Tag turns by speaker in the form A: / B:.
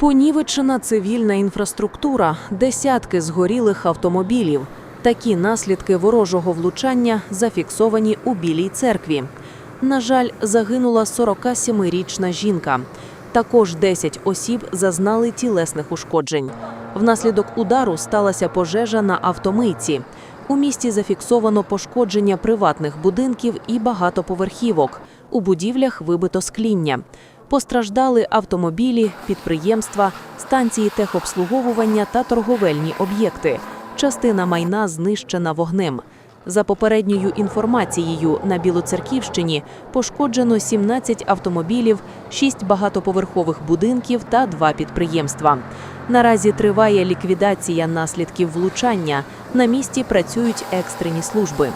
A: Понівечена цивільна інфраструктура, десятки згорілих автомобілів. Такі наслідки ворожого влучання зафіксовані у Білій церкві. На жаль, загинула 47-річна жінка. Також 10 осіб зазнали тілесних ушкоджень. Внаслідок удару сталася пожежа на автомийці. У місті зафіксовано пошкодження приватних будинків і багатоповерхівок. У будівлях вибито скління. Постраждали автомобілі, підприємства, станції техобслуговування та торговельні об'єкти. Частина майна знищена вогнем. За попередньою інформацією, на Білоцерківщині пошкоджено 17 автомобілів, 6 багатоповерхових будинків та 2 підприємства. Наразі триває ліквідація наслідків влучання. На місці працюють екстрені служби.